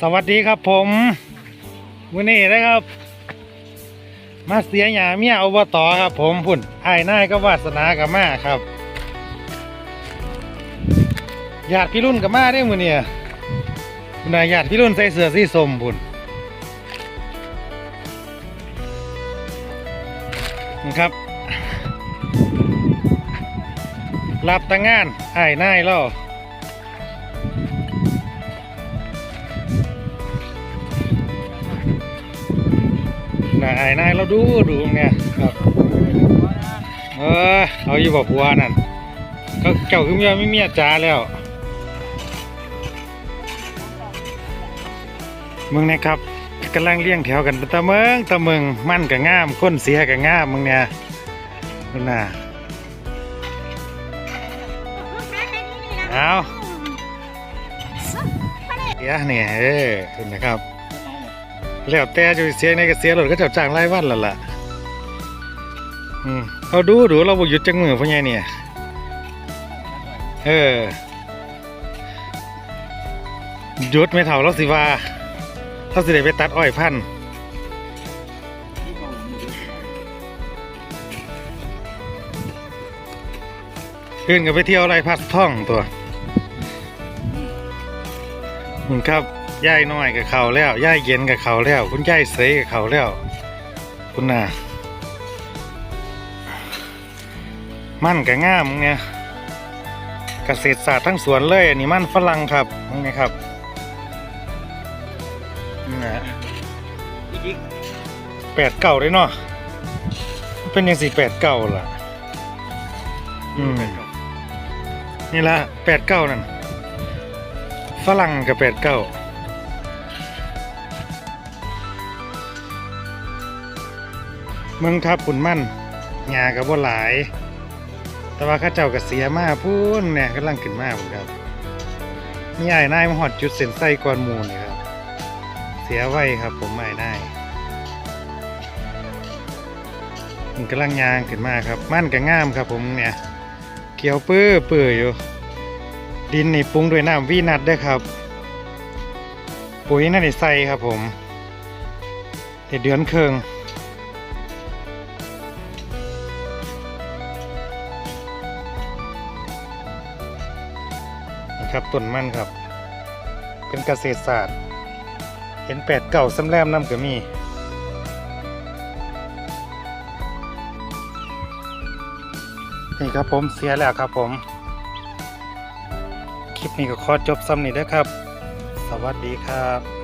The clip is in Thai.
สวัสดีครับผมวันนี้นะครับ มาเสียหยาเมียอบตครับ ผมพุ่นไอ้นายก็วาสนากับมาครับญาติพี่รุ่นกับมาได้มือเนี่ยคุณนายญาติพี่รุ่นใส่เสื้อสีส้มพุ่นะครับ รับตั้งงานไอ้นายเล่าายนายเราดูดูเนี่ยครับเออเอาอยู่บอกผัวนั่นเขาเจ้าคือเมียไม่เมียจ้าแล้วมึงเนะครับกำลังเลี้ยงแถวกันตะเมิงตะเมิงมั่นกับง่ามก้นเสียกับง่ามมึงเนี่ยมึงน่ะเอาเสียเนี่ยเออนะครับ แล้วแต่จะเสียในก็เสียรถก็จับจ้างรายวันละล่ะอืมเอาดูดูเราบ่หยุดจังมือพ่อใหญ่เนี่ย เออหยุดไม่เท่าเราสิว่าเราสิได้ไปตัดอ้อยพันธุ์ขึ้นก็ไปเที่ยวไรพัดท่องตัวคุณครับ ย่ายน้อยกับเขาแล้วย่ายเย็นกับเขาแล้ว คุณย่ายเสยกับเขาแล้ว คุณน่ะมั่นกับง่ามเนี่ยเกษตรศาสตร์ทั้งสวนเลยอันนี้มั่นฝรั่งครับนี่ครับนี่นะแปดเก่าเลยเนาะเป็นยังสี่แปดเก่าล่ะ อืมนี่ละแปดเก้านั่นฝรั่งกับแปดเก้า เมืองทับปุ่นมั่นงากับว่าหลาย แต่ว่าข้าเจ้าก็เสียมากพูนเนี่ยกำลังขึ้นมาผมครับนี่ไอ้นายมาหอดจุดเส้นไส้ก่อนหมูนี่ครับ เสียไว้ครับผมไอ้นายมันกำลังยางขึ้นมาครับ มั่นกับง่ามครับผมเนี่ยเขียวเปื้อเปื่ออยู่ ดินนี่ปรุงด้วยน้ำวีนัทด้วยครับ ปุ๋ยนั่นใส่ครับผมเดี๋ยวเดือนเคือง ครับต้นมันครับ เป็นเกษตรศาสตร์ เห็นแปดเก่าซ้ำแรมน้ำก็มีนี่ครับผมเสียแล้วครับผม คลิปนี้ก็ขอจบซ้ำนี้เด้อครับ สวัสดีครับ